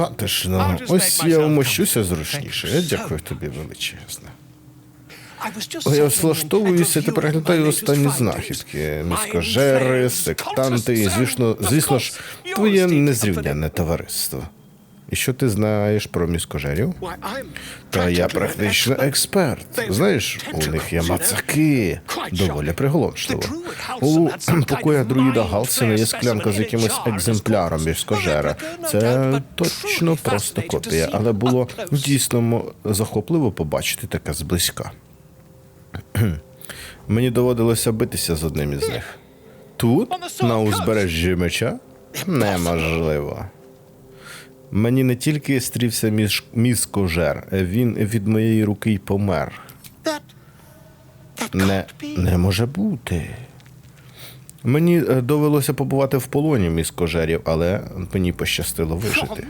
затишно. Ось я вмощуся зручніше. Я Дякую тобі величезне. Я влаштовуюся та переглядаю останні знахідки. Міскожери, сектанти і, звісно, звісно ж, твоє незрівняне товариство. І що ти знаєш про міскожерів? Та я практично експерт. Знаєш, у них є мацаки. Доволі приголомшливо. У покоя друїда Галсена є склянка з якимось екземпляром міскожера. Це точно просто копія, але було дійсно захопливо побачити таке зблизька. Мені доводилося битися з одним із них. Тут, на узбережжі меча? Неможливо. Мені не тільки стрівся між міскожер, він від моєї руки й помер. Не, не може бути. Мені е, довелося побувати в полоні міскожерів, але мені пощастило вижити.